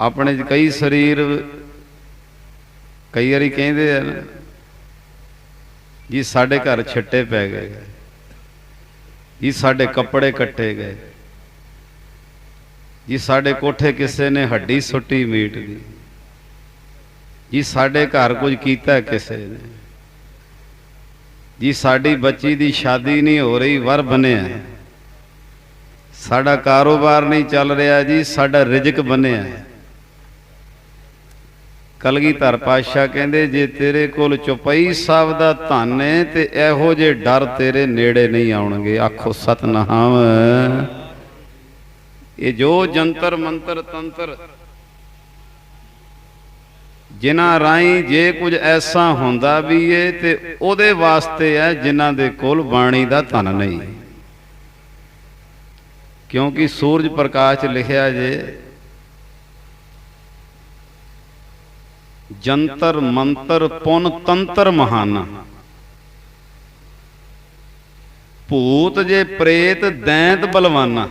ਆਪਣੇ ਕਈ ਸਰੀਰ, ਕਈ ਵਾਰੀ ਕਹਿੰਦੇ ਆ ਨਾ ਜੀ ਸਾਡੇ ਘਰ ਛਿੱਟੇ ਪੈ ਗਏ, ਜੀ ਸਾਡੇ ਕੱਪੜੇ ਕੱਟੇ ਗਏ, ਜੀ ਸਾਡੇ ਕੋਠੇ ਕਿਸੇ ਨੇ ਹੱਡੀ ਸੁੱਟੀ ਮੀਟ ਦੀ, ਜੀ ਸਾਡੇ ਘਰ ਕੁਝ ਕੀਤਾ ਕਿਸੇ ਨੇ, ਜੀ ਸਾਡੀ ਬੱਚੀ ਦੀ ਸ਼ਾਦੀ ਨਹੀਂ ਹੋ ਰਹੀ, ਵਰ ਬਣਿਆ ਸਾਡਾ ਕਾਰੋਬਾਰ ਨਹੀਂ ਚੱਲ ਰਿਹਾ ਜੀ, ਸਾਡਾ ਰਿਜ਼ਕ ਬਣਿਆ ਕਲਗੀਧਰ ਪਾਤਸ਼ਾਹ ਕਹਿੰਦੇ, ਜੇ ਤੇਰੇ ਕੋਲ ਚੁਪਈ ਸਾਹਿਬ ਦਾ ਧਨ ਹੈ ਤੇ ਇਹੋ ਜੇ ਡਰ ਤੇਰੇ ਨੇੜੇ ਨਹੀਂ ਆਉਣਗੇ। ਆਖੋ, ਸਤਨਾਮ। ਇਹ ਜੋ ਜੰਤਰ ਮੰਤਰ ਤੰਤਰ ਜਿਨ੍ਹਾਂ ਰਾਈ ਜੇ ਕੁਝ ਐਸਾ ਹੁੰਦਾ ਵੀ ਏ, ਤੇ ਉਹਦੇ ਵਾਸਤੇ ਹੈ ਜਿਨ੍ਹਾਂ ਦੇ ਕੋਲ ਬਾਣੀ ਦਾ ਧਨ ਨਹੀਂ। ਕਿਉਂਕਿ ਸੂਰਜ ਪ੍ਰਕਾਸ਼ ਲਿਖਿਆ ਜੇ ਜੰਤਰ, ਮੰਤਰ, ਪੁਨ, ਤੰਤਰ ਮਹਾਨਾ। ਭੂਤ ਜੇ ਪ੍ਰੇਤ, ਦੈਂਤ ਬਲਵਾਨਾ।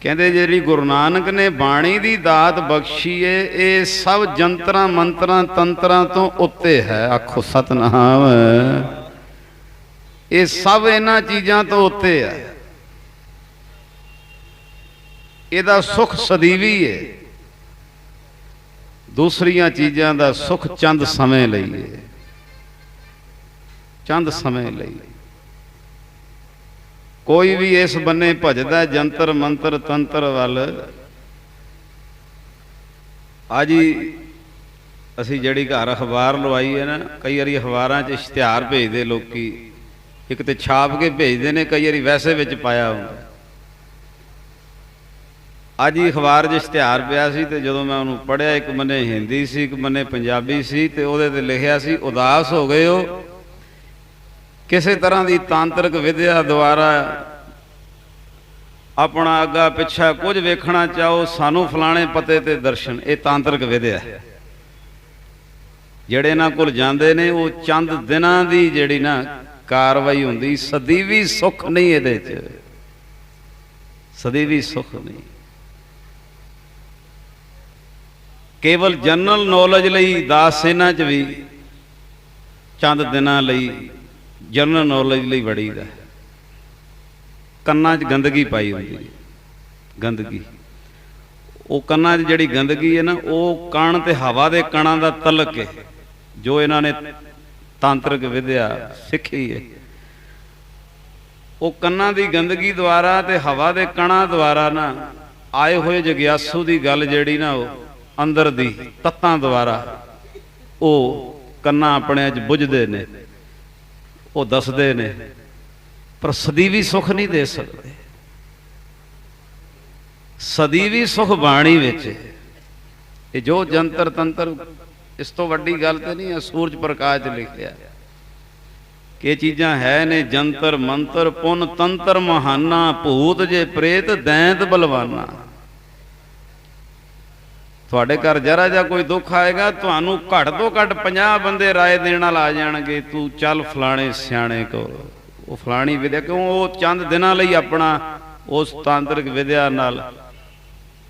ਕਹਿੰਦੇ ਜਿਹੜੀ ਗੁਰੂ ਨਾਨਕ ਨੇ ਬਾਣੀ ਦੀ ਦਾਤ ਬਖਸ਼ੀ ਏ, ਇਹ ਸਭ ਜੰਤਰਾਂ, ਮੰਤਰਾਂ, ਤੰਤਰਾਂ ਤੋਂ ਉੱਤੇ ਹੈ, ਆਖੋ ਸਤਨਾਮ। ਇਹ ਸਭ ਇਹਨਾਂ ਚੀਜ਼ਾਂ ਤੋਂ ਉੱਤੇ ਹੈ। ਇਹਦਾ ਸੁਖ ਸਦੀਵੀ ਏ। ਦੂਸਰੀਆਂ ਚੀਜ਼ਾਂ ਦਾ ਸੁਖ ਚੰਦ ਸਮੇਂ ਲਈ ਏ। ਚੰਦ ਸਮੇਂ ਲਈ। ਕੋਈ ਵੀ ਇਸ ਬੰਨੇ ਭਜਦਾ ਜੰਤਰ ਮੰਤਰ ਤੰਤਰ ਵੱਲ। ਅੱਜ ਹੀ ਅਸੀਂ ਜਿਹੜੀ ਘਰ ਅਖਬਾਰ ਲਵਾਈ ਹੈ ਨਾ, ਕਈ ਵਾਰੀ ਅਖਬਾਰਾਂ 'ਚ ਇਸ਼ਤਿਹਾਰ ਭੇਜਦੇ ਲੋਕੀ। ਇੱਕ ਤੇ ਛਾਪ ਕੇ ਭੇਜਦੇ ਨੇ, ਕਈ ਵਾਰੀ ਵੈਸੇ ਵਿੱਚ ਪਾਇਆ ਹੁੰਦਾ। ਅੱਜ ਹੀ ਅਖਬਾਰ 'ਚ ਇਸ਼ਤਿਹਾਰ ਪਿਆ ਸੀ ਤੇ ਜਦੋਂ ਮੈਂ ਉਹਨੂੰ ਪੜ੍ਹਿਆ, ਇੱਕ ਮੰਨੇ ਹਿੰਦੀ ਸੀ, ਇੱਕ ਮੰਨੇ ਪੰਜਾਬੀ ਸੀ ਤੇ ਉਹਦੇ ਤੇ ਲਿਖਿਆ ਸੀ, ਉਦਾਸ ਹੋ ਗਏ ਹੋ। ਕਿਸੇ ਤਰ੍ਹਾਂ ਦੀ ਤਾਂਤਰਿਕ ਵਿਦਿਆ ਦੁਆਰਾ ਆਪਣਾ ਅੱਗਾ ਪਿੱਛਾ ਕੁਝ ਵੇਖਣਾ ਚਾਹੋ, ਸਾਨੂੰ ਫਲਾਣੇ ਪਤੇ ਤੇ ਦਰਸ਼ਨ, ਇਹ ਤਾਂਤਰਿਕ ਵਿਦਿਆ ਹੈ। ਜਿਹੜੇ ਇਹਨਾਂ ਕੋਲ ਜਾਂਦੇ ਨੇ, ਉਹ ਚੰਦ ਦਿਨਾਂ ਦੀ ਜਿਹੜੀ ਨਾ ਕਾਰਵਾਈ ਹੁੰਦੀ, ਸਦੀਵੀ ਸੁੱਖ ਨਹੀਂ ਇਹਦੇ 'ਚ। ਸਦੀਵੀ ਸੁੱਖ ਨਹੀਂ। ਕੇਵਲ ਜਨਰਲ ਨੌਲੇਜ ਲਈ ਦਾਸ ਸੇਨਾ 'ਚ ਵੀ ਚੰਦ ਦਿਨਾਂ ਲਈ ਜਨਰਲ ਨੌਲੇਜ ਲਈ ਵੜੀਦਾ ਕੰਨਾਂ 'ਚ ਗੰਦਗੀ ਪਾਈ ਹੁੰਦੀ ਹੈ। ਗੰਦਗੀ। ਉਹ ਕੰਨਾਂ 'ਚ ਜਿਹੜੀ ਗੰਦਗੀ ਹੈ ਨਾ, ਉਹ ਕਣ ਤੇ ਹਵਾ ਦੇ ਕਣਾਂ ਦਾ ਤਲਕ ਹੈ। ਜੋ ਇਹਨਾਂ ਨੇ ਤਾਂਤਰਿਕ ਵਿਦਿਆ ਸਿੱਖੀ ਹੈ। ਉਹ ਕੰਨਾਂ ਦੀ ਗੰਦਗੀ ਦੁਆਰਾ ਤੇ ਹਵਾ ਦੇ ਕਣਾਂ ਦੁਆਰਾ ਨਾ ਆਏ ਹੋਏ ਜਗਿਆਸੂ ਦੀ ਗੱਲ ਜਿਹੜੀ ਨਾ ਉਹ ਅੰਦਰ ਦੀ ਤੱਤਾਂ ਦੁਆਰਾ ਉਹ ਕੰਨਾਂ ਆਪਣੇ 'ਚ ਬੁੱਝਦੇ ਨੇ, ਉਹ ਦੱਸਦੇ ਨੇ, ਪਰ ਸਦੀਵੀ ਸੁਖ ਨਹੀਂ ਦੇ ਸਕਦੇ। ਸਦੀਵੀ ਸੁਖ ਬਾਣੀ ਵਿੱਚ ਇਹ ਜੋ ਜੰਤਰ ਤੰਤਰ ਇਸ ਤੋਂ ਵੱਡੀ ਗੱਲ ਤੇ ਨਹੀਂ ਹੈ ਸੂਰਜ ਪ੍ਰਕਾਸ਼ 'ਚ ਲਿਖਿਆ। ਕਿ ਇਹ ਚੀਜ਼ਾਂ ਹੈ ਨੇ ਜੰਤਰ ਮੰਤਰ ਪੁੰਨ ਤੰਤਰ ਮਹਾਨਾ ਭੂਤ ਜੇ ਪ੍ਰੇਤ ਦੈਂਤ ਬਲਵਾਨਾ। ਤੁਹਾਡੇ ਘਰ ਜਰਾ ਜਾਂ ਕੋਈ ਦੁੱਖ ਆਏਗਾ, ਤੁਹਾਨੂੰ ਘੱਟ ਤੋਂ ਘੱਟ 50 ਬੰਦੇ ਰਾਏ ਦੇਣ ਨਾਲ ਆ ਜਾਣਗੇ, ਤੂੰ ਚੱਲ ਫਲਾਣੇ ਸਿਆਣੇ ਕੋਲ। ਉਹ ਫਲਾਣੀ ਵਿਦਿਆ, ਕਿਉਂ ਉਹ ਚੰਦ ਦਿਨਾਂ ਲਈ ਆਪਣਾ ਉਸ ਤਾਂਤਰਿਕ ਵਿਦਿਆ ਨਾਲ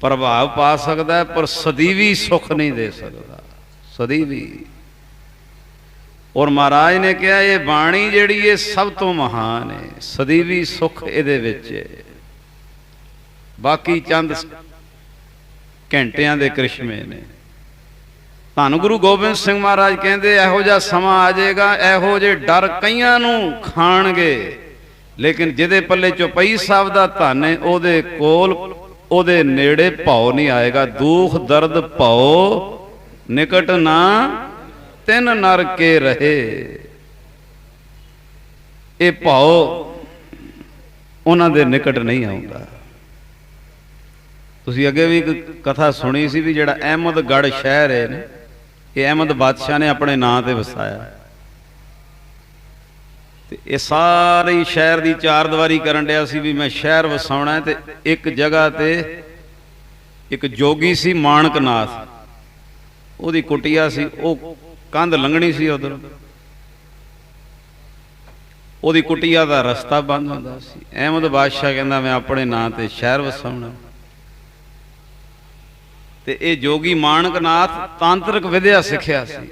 ਪ੍ਰਭਾਵ ਪਾ ਸਕਦਾ ਹੈ, ਪਰ ਸਦੀਵੀ ਸੁੱਖ ਨਹੀਂ ਦੇ ਸਕਦਾ। ਸਦੀਵੀ। ਔਰ ਮਹਾਰਾਜ ਨੇ ਕਿਹਾ, ਇਹ ਬਾਣੀ ਜਿਹੜੀ ਇਹ ਸਭ ਤੋਂ ਮਹਾਨ ਹੈ, ਸਦੀਵੀ ਸੁੱਖ ਇਹਦੇ ਵਿੱਚ ਹੈ। ਬਾਕੀ ਚੰਦ ਘੰਟਿਆਂ ਦੇ ਕ੍ਰਿਸ਼ਮੇ ਨੇ। ਧੰਨ ਗੁਰੂ ਗੋਬਿੰਦ ਸਿੰਘ ਮਹਾਰਾਜ ਕਹਿੰਦੇ, ਇਹੋ ਜਿਹਾ ਸਮਾਂ ਆ ਜਾਏਗਾ, ਇਹੋ ਜਿਹੇ ਡਰ ਕਈਆਂ ਨੂੰ ਖਾਣਗੇ। ਲੇਕਿਨ ਜਿਹਦੇ ਪੱਲੇ ਚੁਪਈ ਸਾਹਿਬ ਦਾ ਧਨ ਹੈ, ਉਹਦੇ ਕੋਲ ਉਹਦੇ ਨੇੜੇ ਭਉ ਨਹੀਂ ਆਏਗਾ। ਦੁੱਖ, ਦਰਦ, ਭਉ ਨਿਕਟ ਨਾ ਤਿੰਨ ਨਰ ਕੇ ਰਹੇ। ਇਹ ਭਉ ਉਹਨਾਂ ਦੇ ਨਿਕਟ ਨਹੀਂ ਆਉਂਦਾ। ਤੁਸੀਂ ਅੱਗੇ ਵੀ ਇੱਕ ਕਥਾ ਸੁਣੀ ਸੀ ਵੀ ਜਿਹੜਾ ਅਹਿਮਦਗੜ ਸ਼ਹਿਰ ਹੈ ਨੇ, ਇਹ ਅਹਿਮਦ ਬਾਦਸ਼ਾਹ ਨੇ ਆਪਣੇ ਨਾਂ ਤੇ ਵਸਾਇਆ। ਤੇ ਇਹ ਸਾਰੇ ਸ਼ਹਿਰ ਦੀ ਚਾਰ ਦੀਵਾਰੀ ਕਰਨ ਡਿਆ ਸੀ ਵੀ ਮੈਂ ਸ਼ਹਿਰ ਵਸਾਉਣਾ ਤੇ ਇੱਕ ਜਗ੍ਹਾ ਤੇ ਇੱਕ ਜੋਗੀ ਸੀ ਮਾਨਕਨਾਥ ਉਹਦੀ ਕੁਟਿਆ ਸੀ, ਉਹ ਕੰਧ ਲੰਘਣੀ ਸੀ ਉਧਰ। ਉਹਦੀ ਕੁਟਿਆ ਦਾ ਰਸਤਾ ਬੰਦ ਹੁੰਦਾ ਸੀ। ਅਹਿਮਦ ਬਾਦਸ਼ਾਹ ਕਹਿੰਦਾ, ਮੈਂ ਆਪਣੇ ਨਾਂ ਤੇ ਸ਼ਹਿਰ ਵਸਾਉਣਾ ਤੇ ਇਹ ਜੋਗੀ ਮਾਨਕਨਾਥ ਤਾਂਤਰਿਕ ਵਿਦਿਆ ਸਿੱਖਿਆ ਸੀ।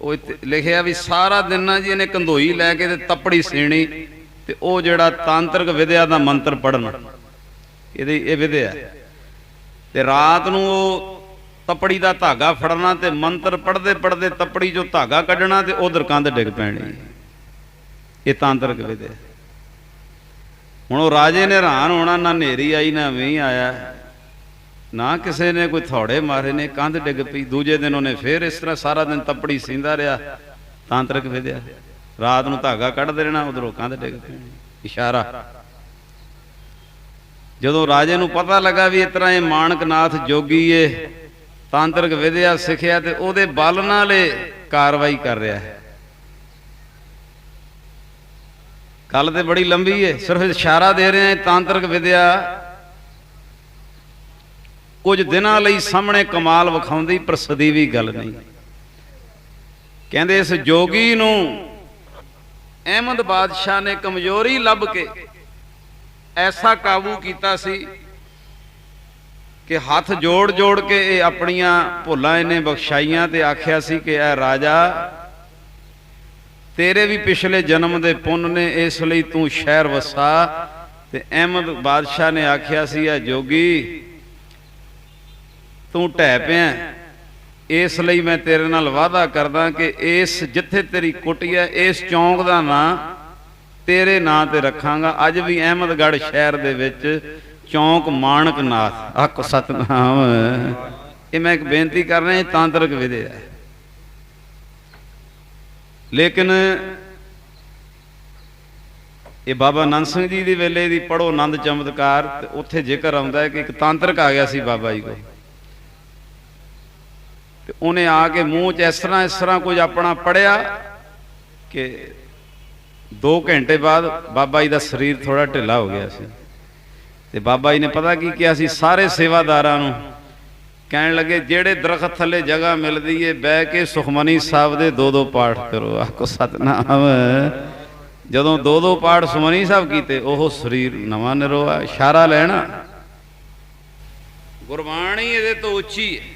ਉਹ ਲਿਖਿਆ ਵੀ ਸਾਰਾ ਦਿਨ ਨਾ ਜੀ ਇਹਨੇ ਕੰਧੋਈ ਲੈ ਕੇ ਤੇ ਤੱਪੜੀ ਸੇਣੀ ਤੇ ਉਹ ਜਿਹੜਾ ਤਾਂਤਰਿਕ ਵਿਦਿਆ ਦਾ ਮੰਤਰ ਪੜਨ ਇਹਦੀ ਇਹ ਵਿਦਿਆ ਤੇ ਰਾਤ ਨੂੰ ਉਹ ਤੱਪੜੀ ਦਾ ਧਾਗਾ ਫੜਨਾ ਤੇ ਮੰਤਰ ਪੜਦੇ ਪੜਦੇ ਤਪੜੀ ਚੋਂ ਧਾਗਾ ਕੱਢਣਾ ਤੇ ਉਧਰ ਕੰਧ ਡਿੱਗ ਪੈਣੀ। ਇਹ ਤਾਂਤਰਿਕ ਵਿਦਿਆ ਹੁਣ ਉਹ ਰਾਜੇ ਨੇ ਹੈਰਾਨ ਹੋਣਾ, ਨਾ ਨੇਰੀ ਆਈ, ਨਾ ਵੀ ਆਇਆ। ਨਾ ਕਿਸੇ ਨੇ ਕੋਈ ਥੋੜੇ ਮਾਰੇ ਨੇ, ਕੰਧ ਡਿੱਗ ਪਈ, ਦੂਜੇ ਦਿਨ ਉਹਨੇ ਫੇਰ ਇਸ ਤਰ੍ਹਾਂ ਸਾਰਾ ਦਿਨ ਤੱਪੜੀ ਸੀਂਦਾ ਰਿਹਾ, ਤਾਂਤਰਿਕ ਵਿਦਿਆ। ਰਾਤ ਨੂੰ ਧਾਗਾ ਕੱਢਦੇ ਰਹਿਣਾ, ਉਧਰੋਂ ਕੰਧ ਡਿੱਗ ਪੈਣੀ ਇਸ਼ਾਰਾ। ਜਦੋਂ ਰਾਜੇ ਨੂੰ ਪਤਾ ਲੱਗਾ ਵੀ ਇਸ ਤਰ੍ਹਾਂ ਇਹ ਮਾਨਕਨਾਥ ਜੋਗੀ ਏ, ਤਾਂਤਰਿਕ ਵਿਦਿਆ ਸਿੱਖਿਆ ਤੇ ਉਹਦੇ ਬਲ ਨਾਲ ਇਹ ਕਾਰਵਾਈ ਕਰ ਰਿਹਾ ਹੈ। ਗੱਲ ਤੇ ਬੜੀ ਲੰਬੀ ਏ, ਸਿਰਫ ਇਸ਼ਾਰਾ ਦੇ ਰਹੇ ਹਾਂ, ਤਾਂਤਰਿਕ ਵਿਦਿਆ ਕੁਝ ਦਿਨਾਂ ਲਈ ਸਾਹਮਣੇ ਕਮਾਲ ਵਿਖਾਉਂਦੀ, ਪਰ ਸਦੀਵੀ ਗੱਲ ਨਹੀਂ। ਕਹਿੰਦੇ ਇਸ ਜੋਗੀ ਨੂੰ ਅਹਿਮਦ ਬਾਦਸ਼ਾਹ ਨੇ ਕਮਜ਼ੋਰੀ ਲੱਭ ਕੇ ਐਸਾ ਕਾਬੂ ਕੀਤਾ ਸੀ ਕਿ ਹੱਥ ਜੋੜ ਜੋੜ ਕੇ ਇਹ ਆਪਣੀਆਂ ਭੁੱਲਾਂ ਇਹਨੇ ਬਖਸ਼ਾਈਆਂ ਤੇ ਆਖਿਆ ਸੀ ਕਿ ਇਹ ਰਾਜਾ, ਤੇਰੇ ਵੀ ਪਿਛਲੇ ਜਨਮ ਦੇ ਪੁੰਨ ਨੇ, ਇਸ ਲਈ ਤੂੰ ਸ਼ਹਿਰ ਵਸਾ। ਤੇ ਅਹਿਮਦ ਬਾਦਸ਼ਾਹ ਨੇ ਆਖਿਆ ਸੀ ਇਹ ਜੋਗੀ ਤੂੰ ਢਹਿ ਪਿਆ ਇਸ ਲਈ ਮੈਂ ਤੇਰੇ ਨਾਲ ਵਾਅਦਾ ਕਰਦਾ ਕਿ ਇਸ ਜਿੱਥੇ ਤੇਰੀ ਕੁਟੀ ਹੈ, ਇਸ ਚੌਂਕ ਦਾ ਨਾਂ ਤੇਰੇ ਨਾਂ ਤੇ ਰੱਖਾਂਗਾ। ਅੱਜ ਵੀ ਅਹਿਮਦਗੜ੍ਹ ਸ਼ਹਿਰ ਦੇ ਵਿੱਚ ਚੌਂਕ ਮਾਣਕਨਾਥ, ਆਖ ਸਤਨਾਮ। ਇਹ ਮੈਂ ਇੱਕ ਬੇਨਤੀ ਕਰ ਰਿਹਾ, ਇਹ ਤਾਂਤਰਿਕ ਵਿਦਿਆ ਹੈ। ਲੇਕਿਨ ਇਹ ਬਾਬਾ ਨੰਦ ਸਿੰਘ ਜੀ ਦੇ ਵੇਲੇ ਦੀ ਪੜੋ ਆਨੰਦ ਚਮਤਕਾਰ, ਤੇ ਉੱਥੇ ਜ਼ਿਕਰ ਆਉਂਦਾ ਹੈ ਕਿ ਇੱਕ ਤਾਂਤਰਿਕ ਆ ਗਿਆ ਸੀ ਬਾਬਾ ਜੀ ਕੋਲ। ਤੇ ਉਹਨੇ ਆ ਕੇ ਮੂੰਹ 'ਚ ਇਸ ਤਰ੍ਹਾਂ ਇਸ ਤਰ੍ਹਾਂ ਕੁਝ ਆਪਣਾ ਪੜਿਆ ਕਿ 2 ਘੰਟੇ ਬਾਅਦ ਬਾਬਾ ਜੀ ਦਾ ਸਰੀਰ ਥੋੜਾ ਢਿੱਲਾ ਹੋ ਗਿਆ ਸੀ। ਤੇ ਬਾਬਾ ਜੀ ਨੇ ਪਤਾ ਕੀ ਕਿਹਾ ਸੀ? ਸਾਰੇ ਸੇਵਾਦਾਰਾਂ ਨੂੰ ਕਹਿਣ ਲੱਗੇ, ਜਿਹੜੇ ਦਰਖਤ ਥੱਲੇ ਜਗ੍ਹਾ ਮਿਲਦੀ ਏ, ਬਹਿ ਕੇ ਸੁਖਮਨੀ ਸਾਹਿਬ ਦੇ ਦੋ ਦੋ ਪਾਠ ਕਰੋ। ਆਖੋ, ਸਤਨਾਮ। ਜਦੋਂ ਦੋ ਦੋ ਪਾਠ ਸੁਖਮਨੀ ਸਾਹਿਬ ਕੀਤੇ, ਉਹ ਸਰੀਰ ਨਵਾਂ ਨਿਰੋਆ, ਇਸ਼ਾਰਾ ਲੈਣਾ। ਗੁਰਬਾਣੀ ਇਹਦੇ ਤੋਂ ਉੱਚੀ ਹੈ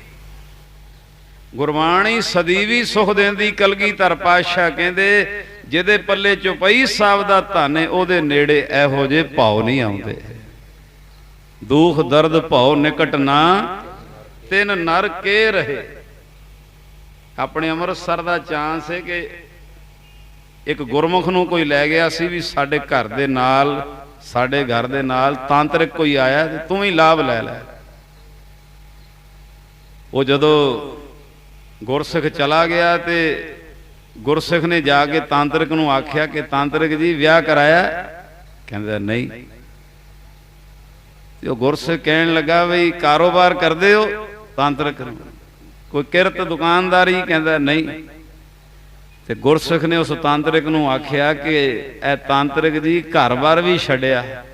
ਗੁਰਬਾਣੀ ਸਦੀਵੀ ਸੁਖ ਦਿੰਦੀ ਕਲਗੀਧਰ ਪਾਤਸ਼ਾਹ ਕਹਿੰਦੇ, ਜਿਹਦੇ ਪੱਲੇ ਚੁਪਈ ਸਾਹਿਬ ਦਾ ਧਨ ਹੈ ਉਹਦੇ ਨੇੜੇ ਇਹੋ ਜੇ ਭਾਉ ਨਹੀਂ ਆਉਂਦੇ। ਦੁੱਖ, ਦਰਦ, ਭਾਉ ਨਿਕਟ ਨਾ, ਤਿੰਨ ਨਰ ਕੇ ਰਹੇ। ਆਪਣੇ ਅੰਮ੍ਰਿਤਸਰ ਦਾ ਚਾਂਸ ਹੈ ਕਿ ਇੱਕ ਗੁਰਮੁਖ ਨੂੰ ਕੋਈ ਲੈ ਗਿਆ ਸੀ ਵੀ ਸਾਡੇ ਘਰ ਦੇ ਨਾਲ, ਸਾਡੇ ਘਰ ਦੇ ਨਾਲ ਤਾਂਤਰਿਕ ਕੋਈ ਆਇਆ ਤੂੰ ਹੀ ਲਾਭ ਲੈ ਲੈ। ਉਹ ਜਦੋਂ ਗੁਰਸਿੱਖ ਚਲਾ ਗਿਆ ਤੇ ਗੁਰਸਿੱਖ ਨੇ ਜਾ ਕੇ ਤਾਂਤਰਿਕ ਨੂੰ ਆਖਿਆ ਕਿ ਤਾਂਤਰਿਕ ਜੀ, ਵਿਆਹ ਕਰਾਇਆ? ਕਹਿੰਦਾ, ਨਹੀਂ। ਤੇ ਉਹ ਗੁਰਸਿੱਖ ਕਹਿਣ ਲੱਗਾ ਵੀ ਕਾਰੋਬਾਰ ਕਰਦੇ ਹੋ? ਤਾਂਤਰਿਕ ਕੋਈ ਕਿਰਤ ਦੁਕਾਨਦਾਰੀ? ਕਹਿੰਦਾ, ਨਹੀਂ। ਤੇ ਗੁਰਸਿੱਖ ਨੇ ਉਸ ਤਾਂਤਰਿਕ ਨੂੰ ਆਖਿਆ ਕਿ ਇਹ ਤਾਂਤਰਿਕ ਜੀ ਘਰ-ਬਾਰ ਵੀ ਛੱਡਿਆ,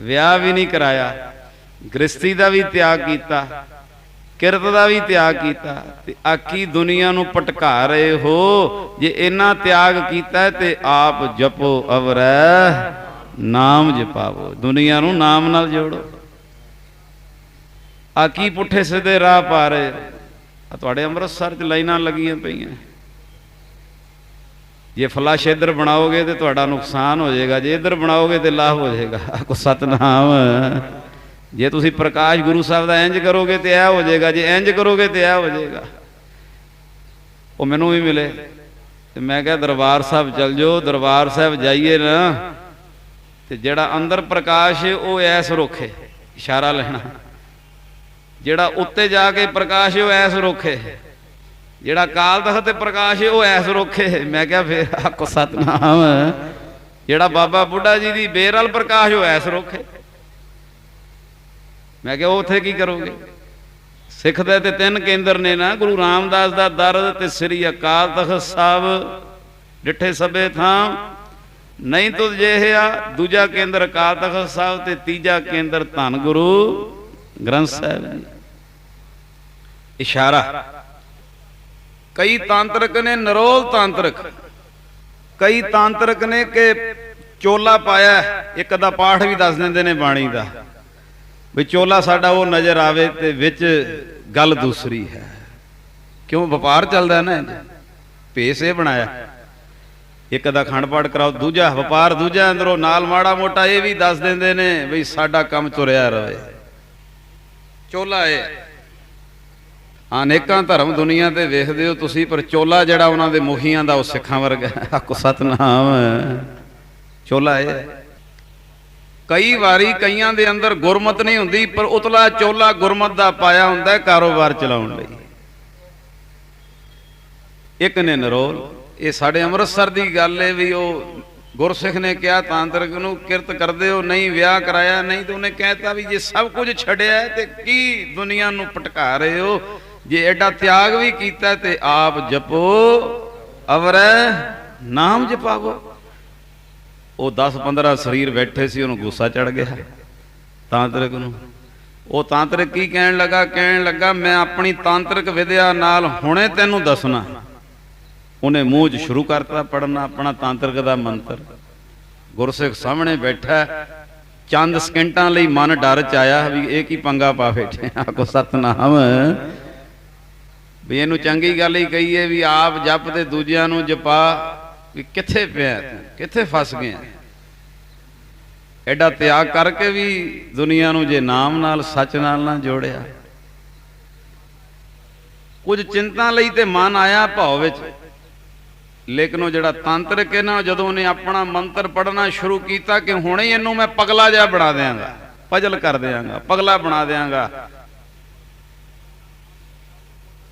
ਵਿਆਹ ਵੀ ਨਹੀਂ ਕਰਾਇਆ ਗ੍ਰਸਤੀ ਦਾ ਵੀ ਤਿਆਗ ਕੀਤਾ। ਕਿਰਤ ਦਾ ਵੀ ਤਿਆਗ ਕੀਤਾ ਤੇ ਆਕੀ ਦੁਨੀਆ ਨੂੰ ਪਟਕਾ ਰਹੇ ਹੋ। ਜੇ ਇਹਨਾਂ ਤਿਆਗ ਕੀਤਾ ਤੇ ਆਪ ਜਪੋ ਅਵਰੈ, ਨਾਮ ਜਪਾਵੋ। ਦੁਨੀਆ ਨੂੰ ਨਾਮ ਨਾਲ ਜੋੜੋ। ਆਕੀ ਪੁੱਠੇ ਸਿੱਧੇ ਰਾਹ ਪਾ ਰਹੇ ਆ ਤੁਹਾਡੇ ਅੰਮ੍ਰਿਤਸਰ 'ਚ ਲਾਈਨਾਂ ਲੱਗੀਆਂ ਪਈਆਂ। ਜੇ ਫਲਾਸ਼ ਇੱਧਰ ਬਣਾਓਗੇ ਤੇ ਤੁਹਾਡਾ ਨੁਕਸਾਨ ਹੋ ਜਾਏਗਾ। ਜੇ ਇੱਧਰ ਬਣਾਓਗੇ ਤੇ ਲਾਭ ਹੋ ਜਾਏਗਾ। ਆਖੋ ਸਤਨਾਮ। ਜੇ ਤੁਸੀਂ ਪ੍ਰਕਾਸ਼ ਗੁਰੂ ਸਾਹਿਬ ਦਾ ਇੰਜ ਕਰੋਗੇ ਤੇ ਇਹ ਹੋ ਜਾਏਗਾ, ਜੇ ਇੰਜ ਕਰੋਗੇ ਤੇ ਇਹ ਹੋ ਜਾਏਗਾ। ਉਹ ਮੈਨੂੰ ਵੀ ਮਿਲੇ ਤੇ ਮੈਂ ਕਿਹਾ, ਦਰਬਾਰ ਸਾਹਿਬ ਚੱਲ ਜਾਓ, ਦਰਬਾਰ ਸਾਹਿਬ ਜਾਈਏ ਨਾ ਤੇ ਜਿਹੜਾ ਅੰਦਰ ਪ੍ਰਕਾਸ਼ ਹੈ, ਉਹ ਐਸ ਰੋਖੇ। ਇਸ਼ਾਰਾ ਲੈਣਾ। ਜਿਹੜਾ ਉੱਤੇ ਜਾ ਕੇ ਪ੍ਰਕਾਸ਼ ਉਹ ਐਸ ਰੋਖੇ। ਜਿਹੜਾ ਕਾਲ ਤਖਤ ਤੇ ਪ੍ਰਕਾਸ਼ ਉਹ ਐਸ ਰੋਖੇ। ਮੈਂ ਕਿਹਾ, ਫੇਰ ਆਕੋ ਸਤਨਾਮ ਜਿਹੜਾ ਬਾਬਾ ਬੁੱਢਾ ਜੀ ਦੀ ਬੇਰਲ ਪ੍ਰਕਾਸ਼ ਉਹ ਐਸ ਰੋਖੇ। ਮੈਂ ਕਿਹਾ, ਉੱਥੇ ਕੀ ਕਰੋਗੇ? ਸਿੱਖ ਦੇ ਤੇ ਤਿੰਨ ਕੇਂਦਰ ਨੇ ਨਾ, ਗੁਰੂ ਰਾਮਦਾਸ ਦਾ ਦਰ ਤੇ ਸ੍ਰੀ ਅਕਾਲ ਤਖਤ ਸਾਹਿਬ ਡਿੱਠੇ ਸਭੇ ਥਾਂ। ਨਹੀਂ ਤੁਧ ਜਿਹਿਆ ਦੂਜਾ ਕੇਂਦਰ ਅਕਾਲ ਤਖਤ ਸਾਹਿਬ ਤੇ ਤੀਜਾ ਕੇਂਦਰ ਧੰਨ ਗੁਰੂ ਗ੍ਰੰਥ ਸਾਹਿਬ ਜੀ। ਇਸ਼ਾਰਾ। ਕਈ ਤਾਂਤਰਿਕ ਨੇ, ਨਰੋਲ ਤਾਂਤਰਿਕ। ਕਈ ਤਾਂਤਰਿਕ ਨੇ ਕਿ ਚੋਲਾ ਪਾਇਆ, ਇੱਕ ਦਾ ਪਾਠ ਵੀ ਦੱਸ ਦਿੰਦੇ ਨੇ ਬਾਣੀ ਦਾ। ਵੀ ਚੋਲਾ ਸਾਡਾ ਉਹ ਨਜ਼ਰ ਆਵੇ ਤੇ ਵਿੱਚ ਗੱਲ ਦੂਸਰੀ ਹੈ। ਕਿਉਂ? ਵਪਾਰ ਚੱਲਦਾ ਨਾ ਭੇਸ ਇਹ ਬਣਾਇਆ। ਇੱਕ ਦਾ ਖੰਡ ਪਾਠ ਕਰਾਓ, ਦੂਜਾ ਵਪਾਰ, ਦੂਜਾ ਅੰਦਰੋਂ ਨਾਲ ਮਾੜਾ ਮੋਟਾ ਇਹ ਵੀ ਦੱਸ ਦਿੰਦੇ ਨੇ ਵੀ ਸਾਡਾ ਕੰਮ ਤੁਰਿਆ ਰਹੇ। ਚੋਲਾ ਇਹ ਅਨੇਕਾਂ ਧਰਮ ਦੁਨੀਆ ਤੇ ਵੇਖਦੇ ਹੋ ਤੁਸੀਂ, ਪਰ ਚੋਲਾ ਜਿਹੜਾ ਉਹਨਾਂ ਦੇ ਮੁਖੀਆਂ ਦਾ ਉਹ ਸਿੱਖਾਂ ਵਰਗਾ ਹੈ। ਸਤਨਾਮ ਚੋਲਾ ਇਹ ਕਈ ਵਾਰੀ ਕਈਆਂ ਦੇ ਅੰਦਰ ਗੁਰਮਤ ਨਹੀਂ ਹੁੰਦੀ, ਪਰ ਉਤਲਾ ਚੋਲਾ ਗੁਰਮਤ ਦਾ ਪਾਇਆ ਹੁੰਦਾ ਹੈ ਕਾਰੋਬਾਰ ਚਲਾਉਣ ਲਈ। ਇੱਕ ਨੇ ਨਰੋਲ, ਇਹ ਸਾਡੇ ਅੰਮ੍ਰਿਤਸਰ ਦੀ ਗੱਲ ਹੈ ਵੀ ਉਹ ਗੁਰਸਿੱਖ ਨੇ ਕਿਹਾ ਤਾਂਤਰਿਕ ਨੂੰ, ਕਿਰਤ ਕਰਦੇ ਹੋ, ਨਹੀਂ ਵਿਆਹ ਕਰਾਇਆ, ਨਹੀਂ ਤਾਂ ਉਹਨੇ ਕਹਿਤਾ ਵੀ ਜੇ ਸਭ ਕੁਝ ਛੱਡਿਆ ਤੇ ਕੀ ਦੁਨੀਆ ਨੂੰ ਭਟਕਾ ਰਹੇ ਹੋ? ਜੇ ਐਡਾ ਤਿਆਗ ਵੀ ਕੀਤਾ ਤੇ ਆਪ ਜਪੋ, ਅਵਰੈ ਨਾਮ ਜਪਾਵੋ। ਉਹ 10 15 ਸਰੀਰ ਬੈਠੇ ਸੀ, ਉਹਨੂੰ ਗੁੱਸਾ ਚੜ ਗਿਆ। ਤਾਂਤਰਿਕ ਨੂੰ। ਉਹ ਤਾਂਤਰਿਕ ਕੀ ਕਹਿਣ ਲੱਗਾ? ਕਹਿਣ ਲੱਗਾ, ਮੈਂ ਆਪਣੀ ਤਾਂਤਰਿਕ ਵਿਦਿਆ ਨਾਲ ਹੁਣੇ ਤੈਨੂੰ ਦੱਸਣਾ। ਉਹਨੇ ਮੂੰਹ 'ਚ ਸ਼ੁਰੂ ਕਰਤਾ ਪੜਨਾ ਆਪਣਾ ਤਾਂਤਰਿਕ ਦਾ ਮੰਤਰ। ਗੁਰਸਿੱਖ ਸਾਹਮਣੇ ਬੈਠਾ, ਚੰਦ ਸਕਿੰਟਾਂ ਲਈ ਮਨ ਡਰ ਚ ਆਇਆ ਵੀ ਇਹ ਕੀ ਪੰਗਾ ਪਾ ਬੈਠੇ ਆਕੋ ਸਤਨਾਮ। ਵੀ ਇਹਨੂੰ ਚੰਗੀ ਗੱਲ ਹੀ ਕਹੀਏ ਵੀ ਆਪ ਜਪ ਤੇ ਦੂਜਿਆਂ ਨੂੰ ਜਪਾ ਵੀ ਕਿੱਥੇ ਪਿਆ ਤੂੰ? ਕਿੱਥੇ ਫਸ ਗਿਆ ਐਡਾ ਤਿਆਗ ਕਰਕੇ ਵੀ ਦੁਨੀਆ ਨੂੰ ਜੇ ਨਾਮ ਨਾਲ, ਸੱਚ ਨਾਲ ਨਾ ਜੋੜਿਆ। ਕੁਝ ਚਿੰਤਾ ਲਈ ਤੇ ਮਨ ਆਇਆ ਭਾਵ ਵਿੱਚ। ਲੇਕਿਨ ਉਹ ਜਿਹੜਾ ਤਾਂਤਰਿਕ ਹੈ ਨਾ ਜਦੋਂ ਉਹਨੇ ਆਪਣਾ ਮੰਤਰ ਪੜਨਾ ਸ਼ੁਰੂ ਕੀਤਾ ਕਿ ਹੁਣੇ ਇਹਨੂੰ ਮੈਂ ਪਗਲਾ ਜਿਹਾ ਬਣਾ ਦਿਆਂਗਾ, ਪਜਲ ਕਰ ਦਿਆਂਗਾ, ਪਗਲਾ ਬਣਾ ਦਿਆਂਗਾ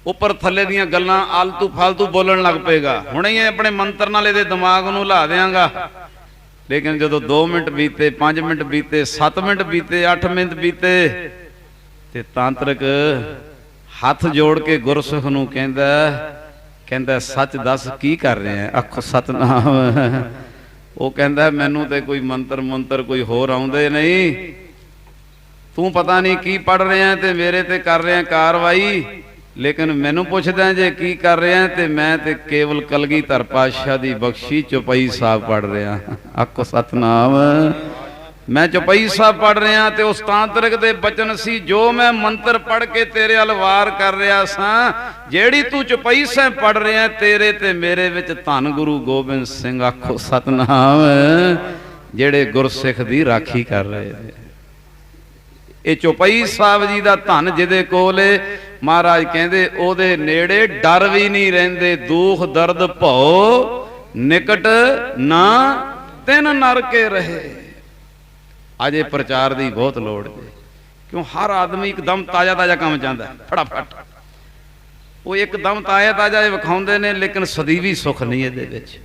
ਉੱਪਰ ਥੱਲੇ ਦੀਆਂ ਗੱਲਾਂ ਆਲਤੂ ਫਾਲਤੂ ਬੋਲਣ ਲੱਗ ਪਏਗਾ। ਹੁਣੇ ਹੀ ਆਪਣੇ ਮੰਤਰ ਨਾਲ ਇਹਦੇ ਦਿਮਾਗ ਨੂੰ ਲਾ ਦਿਆਂਗਾ। ਲੇਕਿਨ ਜਦੋਂ 2 ਮਿੰਟ ਬੀਤੇ 5 ਮਿੰਟ ਬੀਤੇ 7 ਮਿੰਟ ਬੀਤੇ 8 ਮਿੰਟ ਬੀਤੇ, ਤੇ ਤਾਂਤਰਿਕ ਹੱਥ ਜੋੜ ਕੇ ਗੁਰਸਿੱਖ ਨੂੰ ਕਹਿੰਦਾ ਕਹਿੰਦਾ, ਸੱਚ ਦੱਸ ਕੀ ਕਰ ਰਿਹਾ ਆਖੋ, ਸਤਨਾਮ। ਉਹ ਕਹਿੰਦਾ, ਮੈਨੂੰ ਤੇ ਕੋਈ ਮੰਤਰ ਮੰਤਰ ਕੋਈ ਹੋਰ ਆਉਂਦੇ ਨਹੀਂ। ਤੂੰ ਪਤਾ ਨਹੀਂ ਕੀ ਪੜ ਰਿਹਾ ਤੇ ਮੇਰੇ ਤੇ ਕਰ ਰਿਹਾ ਕਾਰਵਾਈ। ਲੇਕਿਨ ਮੈਨੂੰ ਪੁੱਛਦਾ ਜੇ ਕੀ ਕਰ ਰਿਹਾ ਤੇ ਮੈਂ ਤੇ ਕੇਵਲ ਕਲਗੀਧਰ ਪਾਤਸ਼ਾਹ ਦੀ ਬਖਸ਼ੀ ਚੁਪਈ ਸਾਹਿਬ ਪੜ ਰਿਹਾ। ਆਖੋ ਸਤਨਾਮ। ਮੈਂ ਚੁਪਈ ਸਾਹਿਬ ਪੜ ਰਿਹਾ ਤੇ ਉਸ ਤਾਂਤਰਿਕ ਦੇ ਬਚਨ ਸੀ, ਜੋ ਮੈਂ ਮੰਤਰ ਪੜ ਕੇ ਤੇਰੇ ਅਲਵਾਰ ਕਰ ਰਿਹਾ ਸਾਂ, ਜਿਹੜੀ ਤੂੰ ਚੁਪਈ ਸਾਹਿਬ ਪੜ ਰਿਹਾ, ਤੇਰੇ ਤੇ ਮੇਰੇ ਵਿੱਚ ਧੰਨ ਗੁਰੂ ਗੋਬਿੰਦ ਸਿੰਘ ਆਖੋ ਸਤਨਾਮ, ਜਿਹੜੇ ਗੁਰਸਿੱਖ ਦੀ ਰਾਖੀ ਕਰ ਰਹੇ ਨੇ। ਇਹ ਚੁਪਈ ਸਾਹਿਬ ਜੀ ਦਾ ਧਨ ਜਿਹਦੇ ਕੋਲ ਏ ਮਹਾਰਾਜ ਕਹਿੰਦੇ, ਉਹਦੇ ਨੇੜੇ ਡਰ ਵੀ ਨਹੀਂ ਰਹਿੰਦੇ, ਦੁੱਖ, ਦਰਦ ਭਉ, ਨਿਕਟ ਨਾ ਤਿੰਨ ਨਰ ਕੇ ਰਹੇ। ਅਜੇ ਪ੍ਰਚਾਰ ਦੀ ਬਹੁਤ ਲੋੜ ਹੈ ਕਿਉਂ ਹਰ ਆਦਮੀ ਇੱਕਦਮ ਤਾਜ਼ਾ ਤਾਜ਼ਾ ਕੰਮ ਚਾਹੁੰਦਾ ਫਟਾਫਟ। ਉਹ ਇੱਕਦਮ ਤਾਜ਼ਾ ਤਾਜ਼ਾ ਵਿਖਾਉਂਦੇ ਨੇ, ਲੇਕਿਨ ਸਦੀਵੀ ਸੁੱਖ ਨਹੀਂ ਇਹਦੇ ਵਿੱਚ।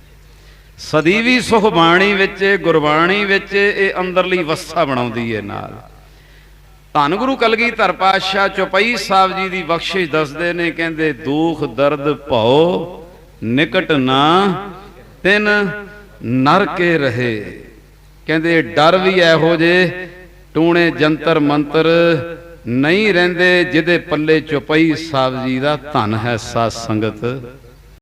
ਸਦੀਵੀ ਸੁਖ ਬਾਣੀ ਵਿੱਚ, ਗੁਰਬਾਣੀ ਵਿੱਚ ਇਹ ਅੰਦਰਲੀ ਅਵਸਥਾ ਬਣਾਉਂਦੀ ਹੈ ਨਾਲ। ਧੰਨ ਗੁਰੂ ਕਲਗੀਧਰ ਪਾਤਸ਼ਾਹ ਚੌਪਈ ਸਾਹਿਬ ਜੀ ਦੀ ਬਖਸ਼ਿਸ਼ ਦੱਸਦੇ ਨੇ, ਕਹਿੰਦੇ, ਦੁੱਖ, ਦਰਦ ਭਉ, ਨਿਕਟ ਨਾ, ਤਿੰਨ ਨਰ ਕੇ ਰਹੇ। ਕਹਿੰਦੇ, ਡਰ ਵੀ ਇਹੋ ਜੇ, ਟੂਣੇ ਜੰਤਰ ਮੰਤਰ ਨਹੀਂ ਰਹਿੰਦੇ, ਜਿਹਦੇ ਪੱਲੇ ਚੌਪਈ ਸਾਹਿਬ ਜੀ ਦਾ ਧਨ ਹੈ ਸਾਧ ਸੰਗਤ।